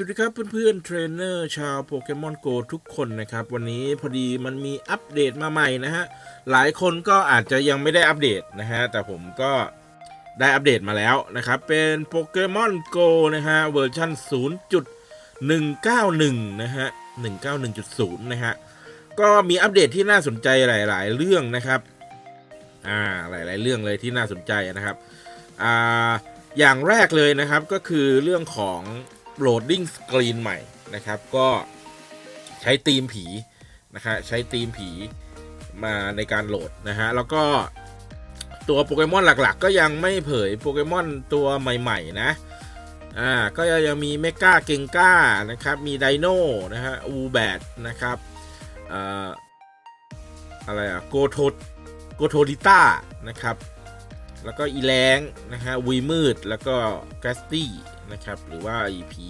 สวัสดีครับเพื่อนๆเทรนเนอร์ชาวโปเกมอนโกทุกคนนะครับ วันนี้พอดีมันมีอัปเดตมาใหม่นะฮะ หลายคนก็อาจจะยังไม่ได้อัปเดตนะฮะ แต่ผมก็ได้อัปเดตมาแล้วนะครับ เป็นโปเกมอนโกนะฮะ เวอร์ชัน0.191 นะฮะ 191.0 นะฮะ ก็มีอัปเดตที่น่าสนใจหลาย ๆ เรื่องนะครับ อ่า หลาย ๆ เรื่องเลยที่น่าสนใจนะครับ อ่า อย่างแรกเลยนะครับก็คือเรื่องของ loading screen ใหม่นะครับ ก็ใช้ธีมผีนะครับใช้ธีมผีมาในการโหลดนะฮะ แล้วก็ตัวโปเกมอนหลักๆ ก็ยังไม่เผยโปเกมอนตัวใหม่ ๆ นะ อ่า ก็ยังมีเมกาเกงก้านะครับ มีไดโน่นะฮะ อูแบดนะครับอ่าอะไรอะโกโทโกโทดิต้านะครับ แล้วก็อีแรงนะฮะวีมืด แล้วก็แกสตี้ นะครับ หรือว่าผี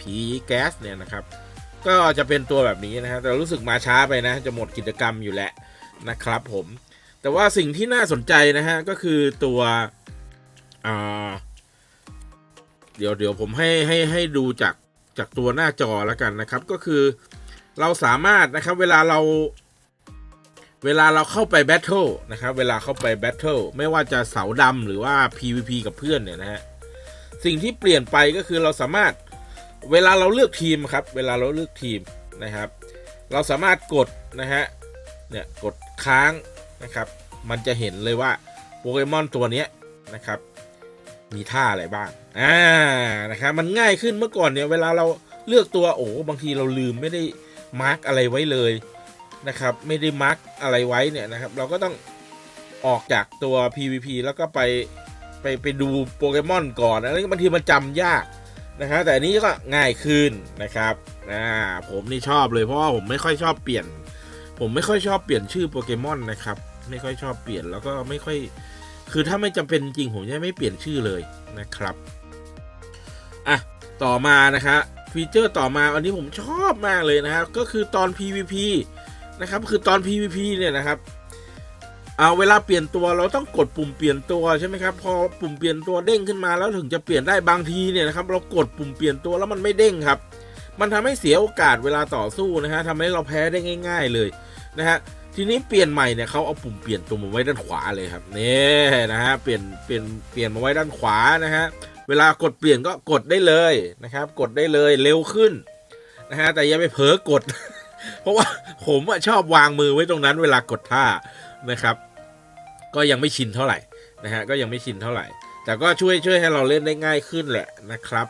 ผีแก๊สเนี่ยนะครับ ก็จะเป็นตัวแบบนี้นะฮะแต่รู้สึกมาช้าไปนะ จะหมดกิจกรรมอยู่แล้วนะครับผม แต่ว่าสิ่งที่น่าสนใจนะฮะก็คือตัวอ่าเดี๋ยวเดี๋ยวผมให้ให้ให้ดูจากจากตัวหน้าจอแล้วกันนะครับ ก็คือเราสามารถนะครับเวลาเราเวลาเราเข้าไปแบทเทิลนะครับ เวลาเข้าไปแบทเทิลไม่ว่าจะเสาดำหรือว่า PVP กับเพื่อนเนี่ยนะฮะ สิ่งที่เปลี่ยนไปก็คือเราสามารถเวลาเราเลือกทีมครับ เวลาเราเลือกทีมนะครับ เราสามารถกดนะฮะเนี่ยกดค้างนะครับ มันจะเห็นเลยว่าโปเกมอนตัวนี้นะครับ มีท่าอะไรบ้างอ่านะครับมันง่ายขึ้นเมื่อก่อนเนี่ยเวลาเราเลือกตัวโอ้บางทีเราลืมไม่ได้มาร์กอะไรไว้เลยนะครับ ไม่ได้มาร์กอะไรไว้เนี่ยนะครับ เราก็ต้องออกจากตัว PVP แล้วก็ไป ไปไปดูโปเกมอนก่อนอะไรบางทีมันจำยากนะครับแต่อันนี้ก็ง่ายขึ้นนะครับอ่าผมนี่ชอบเลยเพราะว่าผมไม่ค่อยชอบเปลี่ยน ผมไม่ค่อยชอบเปลี่ยนชื่อโปเกมอนนะครับไม่ค่อยชอบเปลี่ยนแล้วก็ไม่ค่อย คือถ้าไม่จำเป็นจริงผมจะไม่เปลี่ยนชื่อเลยนะครับอะต่อมานะครับฟีเจอร์ต่อมาอันนี้ผมชอบมากเลยนะครับ ก็คือตอน PVP นะครับคือตอน PVP เนี่ยนะครับ เอาเวลาเปลี่ยนตัวเราต้องกดปุ่มเปลี่ยนตัวใช่ไหมครับพอปุ่มเปลี่ยนตัวเด้งขึ้นมาแล้วถึงจะเปลี่ยนได้บางทีเนี่ยนะครับเรากดปุ่มเปลี่ยนตัวแล้วมันไม่เด้งครับ มันทำให้เสียโอกาสเวลาต่อสู้นะฮะทำให้เราแพ้ได้ง่าย ๆเลยนะฮะทีนี้เปลี่ยนใหม่เนี่ยเขาเอาปุ่มเปลี่ยนตัวมาไว้ด้านขวาเลยครับนี่นะฮะเปลี่ยนเปลี่ยนเปลี่ยนมาไว้ด้านขวานะฮะเวลากดเปลี่ยนก็กดได้เลยนะครับ กดได้เลยเร็วขึ้นนะฮะแต่อย่าไปเผลอกด เพราะว่าผมอะชอบวางมือไว้ตรงนั้น เวลากดท่า นะครับ ก็ยังไม่ชินเท่าไหร่นะฮะก็ยังไม่ชินเท่าไหร่ แต่ก็ช่วยช่วยให้เราเล่นได้ง่ายขึ้นแหละนะครับ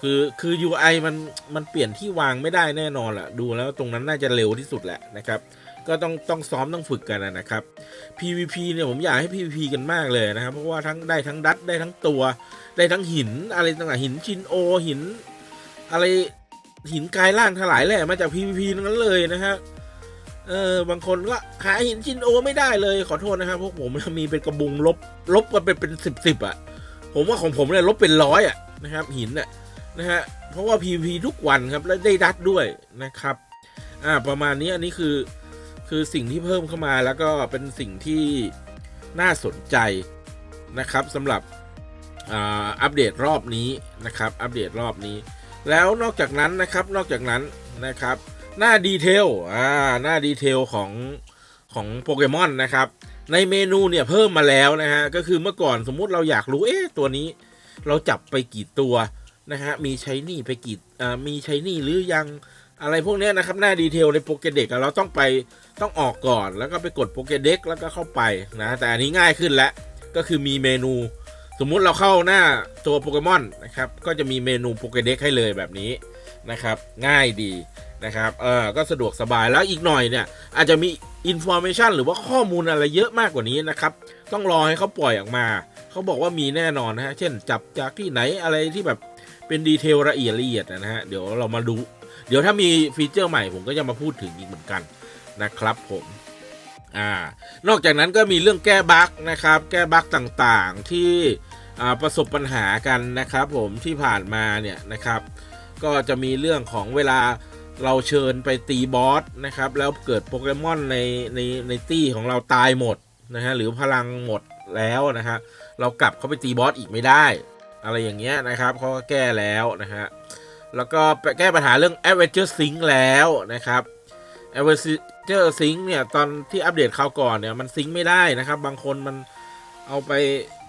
คือคือ UI มันมันเปลี่ยนที่วางไม่ได้แน่นอนแหละดูแล้วตรงนั้นน่าจะเร็วที่สุดแหละนะครับ ก็ต้องต้องซ้อมต้องฝึกกันนะครับ PVP เนี่ยผมอยากให้ PVP กันมากเลยนะครับ เพราะว่าทั้งได้ทั้งดัดได้ทั้งตัว ได้ทั้งหินอะไรต่างๆหินชินโอหิน อะไรหินกายล่างถลายแหละมาจาก PVP นั้นเลยนะฮะ เออบางคนก็หาหินชินโอไม่ได้เลยขอโทษนะครับพวกผมมีเป็นกระบุงลบ ลบกันเป็นเป็นสิบสิบอะผมว่าของผมเนี่ยลบเป็นร้อยอะนะครับ หินอะนะฮะเพราะว่า PVP ทุกวันครับและได้ดัดด้วยนะครับอ่าประมาณนี้อันนี้คือคือสิ่งที่เพิ่มเข้ามาแล้วก็เป็นสิ่งที่น่าสนใจนะครับสำหรับอ่าอัปเดตรอบนี้นะครับอัปเดตรอบนี้ แล้วนอกจากนั้นนะครับนอกจากนั้นนะครับ หน้าดีเทลอ่าหน้าดีเทลของของโปเกมอนนะครับ ในเมนูเนี่ยเพิ่มมาแล้วนะฮะ ก็คือเมื่อก่อนสมมุติเราอยากรู้ เอ๊ะ ตัวนี้เราจับไปกี่ตัวนะฮะ มีใช้นี่ไปกี่อ่ามีใช้นี่หรือยังอะไรพวกเนี้ยนะครับ หน้าดีเทลในโปเกเด็กเราต้องไปต้องออกก่อนแล้วก็ไปกดโปเกเด็กแล้วก็เข้าไปนะแต่อันนี้ง่ายขึ้นแล้วก็คือมีเมนู สมมุติเราเข้าหน้าตัวโปเกมอนนะครับ ก็จะมีเมนูโปเกเด็กให้เลยแบบนี้นะครับ ง่ายดี นะครับเออก็สะดวกสบายแล้วอีกหน่อยเนี่ย อาจจะมีอินโฟ a t ชันหรือว่าข้อมูลอะไรเยอะมากกว่านี้นะครับ ต้องรอให้เขาปล่อยออกมา เขาบอกว่ามีแน่นอนนะฮะ เช่นจับจากที่ไหนอะไรที่แบบเป็นดีเทลละเอียดละเอียดนะฮะ เดี๋ยวเรามาดู เดี๋ยวถ้ามีฟีเจอร์ใหม่ผมก็จะมาพูดถึงอีกเหมือนกันนะครับผมอ่านอกจากนั้นก็มีเรื่องแก้บั๊กนะครับ แก้บั๊กต่างๆที่ประสบปัญหากันนะครับ ผมที่ผ่านมาเนี่ยนะครับ ก็จะมีเรื่องของเวลา เราเชิญไปตีบอสนะครับ แล้วเกิดโปเกมอนในในในตี้ของเราตายหมดนะฮะหรือพลังหมดแล้วนะฮะเรากลับเข้าไปตีบอสอีกไม่ได้ อะไรอย่างเงี้ยนะครับเขาก็แก้แล้วนะฮะแล้วก็แก้ปัญหาเรื่อง Adventure Sync แล้วนะครับ Adventure Sync เนี่ยตอนที่อัปเดตคราวก่อนเนี่ยมันซิงค์ไม่ได้นะครับ บางคนมันเอาไป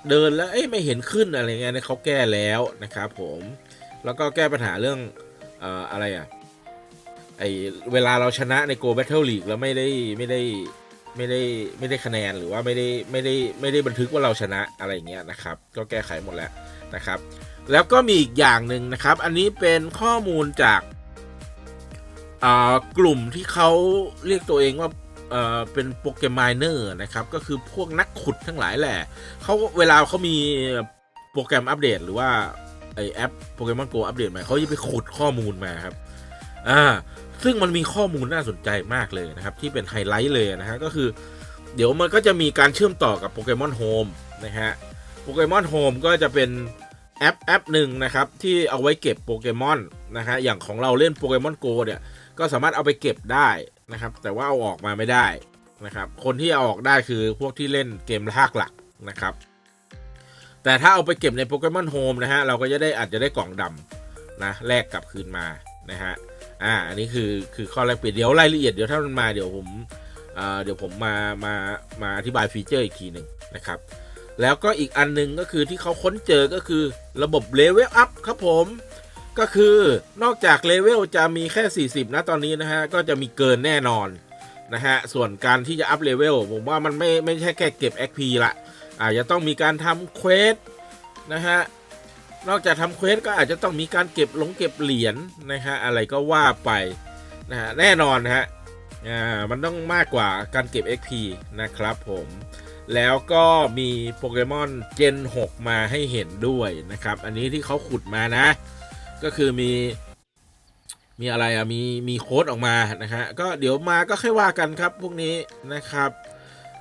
เดินแล้วเอ้ยไม่เห็นขึ้นอะไรเงี้ยเขาแก้แล้วนะครับผมแล้วก็แก้ปัญหาเรื่องอออะไรอะ ไอเวลาเราชนะใน Go Battle League แล้วไม่ได้ไม่ได้ไม่ได้ไม่ได้คะแนนหรือว่าไม่ได้ไม่ได้ไม่ได้บันทึกว่าเราชนะอะไรเงี้ยนะครับ ก็แก้ไขหมดแล้วนะครับ แล้วก็มีอีกอย่างหนึ่งนะครับ อันนี้เป็นข้อมูลจากอ่ากลุ่มที่เขาเรียกตัวเองว่าเอ่อเป็นโปเกม i เนอร์นะครับ ก็คือพวกนักขุดทั้งหลายแหละเขาเวลาเขามีโปรแกรมอัปเดต หรือว่าไอแอปโปเกมอนโกอัปเดตใหม่เขาจะไปขุดข้อมูลมาครับ อ่าซึ่งมันมีข้อมูลน่าสนใจมากเลยนะครับ ที่เป็นไฮไลท์เลยนะฮะก็คือ เดี๋ยวมันก็จะมีการเชื่อมต่อกับโปเกมอนโฮมนะฮะโปเกมอนโฮมก็จะเป็นแอปแอปหนึ่งนะครับ ที่เอาไว้เก็บโปเกมอนนะฮะอย่างของเราเล่นโปเกมอนโกเนี่ย ก็สามารถเอาไปเก็บได้นะครับ แต่ว่าเอาออกมาไม่ได้นะครับ คนที่เอาออกได้คือพวกที่เล่นเกมภาคหลักนะครับ แต่ถ้าเอาไปเก็บในโปเกมอนโฮมนะฮะเราก็จะได้อาจจะได้กล่องดำนะแลกกลับคืนมา นะฮะอ่าอันนี้คือคือข้อแรกเปลี่ยนเดี๋ยวรายละเอียดเดี๋ยวถ้ามันมาเดี๋ยวผมอ่าเดี๋ยวผมมามามาอธิบายฟีเจอร์อีกทีหนึ่งนะครับ แล้วก็อีกอันหนึงก็คือที่เขาค้นเจอก็คือระบบเลเวลอัพครับผมก็คือนอกจากเลเวลจะมีแค่ 40 นะตอนนี้นะฮะ ก็จะมีเกินแน่นอนนะฮะ ส่วนการที่จะอัพเลเวลผมว่ามันไม่ไม่ใช่แค่เก็บ XP ละอาจจะต้องมีการทำเควสนะฮะ นอกจากทำเควสก็อาจจะต้องมีการเก็บหลงเก็บเหรียญนะฮะอะไรก็ว่าไปนะฮะแน่นอนนะฮะอ่ามันต้องมากกว่าการเก็บ XP นะครับผมแล้วก็มีโปเกมอนเจน 6 มาให้เห็นด้วยนะครับ อันนี้ที่เขาขุดมานะ ก็คือมี มีอะไรอะมีมีโค้ดออกมานะฮะก็เดี๋ยวมาก็ค่อยว่ากันครับพวกนี้นะครับ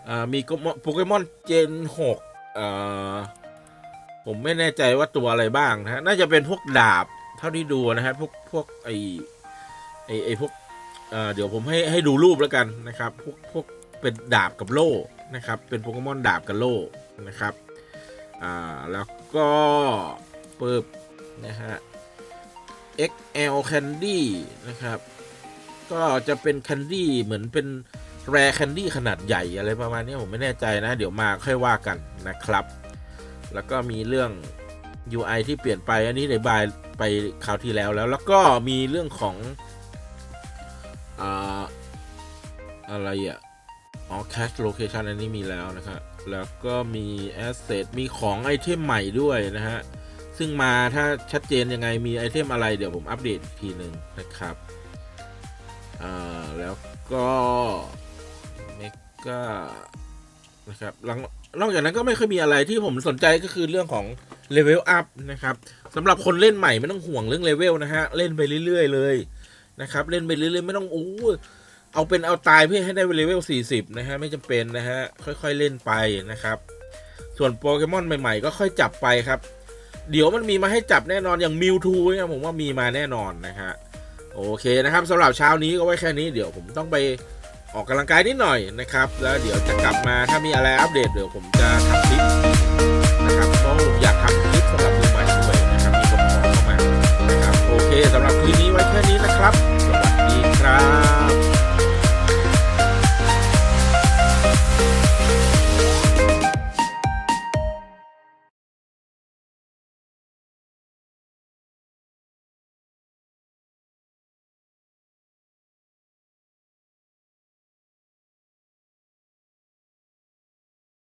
อ่ามีโปเกมอนเจน 6 เอ่อ ผมไม่แน่ใจว่าตัวอะไรบ้างนะฮะน่าจะเป็นพวกดาบเท่าที่ดูนะฮะพวกพวกไอไอไอพวกเอ่อเดี๋ยวผมให้ให้ดูรูปแล้วกันนะครับ พวกพวกเป็นดาบกับโล่นะครับ เป็นโปเกมอนดาบกับโล่นะครับอ่าแล้วก็เปิบนะฮะ XL Candy นะครับ ก็จะเป็น Candy เหมือนเป็นแร Candy ขนาดใหญ่อะไรประมาณนี้ผมไม่แน่ใจนะ เดี๋ยวมาค่อยว่ากันนะครับ แล้วก็มีเรื่อง UI ที่เปลี่ยนไปอันนี้ในบายไปคราวที่แล้วแล้ว แล้วก็มีเรื่องของอ่าอะไรอะอ๋อ Cache Location อันนี้มีแล้วนะครับ แล้วก็มี Asset มีของไอเทมใหม่ด้วยนะฮะ ซึ่งมาถ้าชัดเจนยังไงมีไอเทมอะไรเดี๋ยวผมอัปเดตทีหนึ่งนะครับอ่าแล้วก็เมกานะครับหลัง นอกจากนั้นก็ไม่ค่อยมีอะไรที่ผมสนใจก็คือเรื่องของเลเวลอัพนะครับสำหรับคนเล่นใหม่ไม่ต้องห่วงเรื่องเลเวลนะฮะ เล่นไปเรื่อยๆเลยนะครับ เล่นไปเรื่อยๆไม่ต้องอู้เอาเป็นเอาตายเพื่อให้ได้เลเวล 40 นะฮะ ไม่จำเป็นนะฮะ ค่อยๆเล่นไปนะครับ ส่วนโปเกมอนใหม่ๆ ก็ค่อยจับไปครับ เดี๋ยวมันมีมาให้จับแน่นอนอย่างมิวทูเนี่ยผมว่ามีมาแน่นอนนะฮะ โอเคนะครับสำหรับเช้านี้ก็ไว้แค่นี้เดี๋ยวผมต้องไป ออกกำลังกายนิดหน่อยนะครับ แล้วเดี๋ยวจะกลับมาถ้ามีอะไรอัปเดตเดี๋ยวผมจะทำคลิปนะครับเพราะอยากทำคลิปสำหรับมือใหม่ด้วยนะครับมีคนขอเข้ามานะครับโอเคสำหรับคืนนี้ไว้แค่นี้นะครับ สวัสดีครับ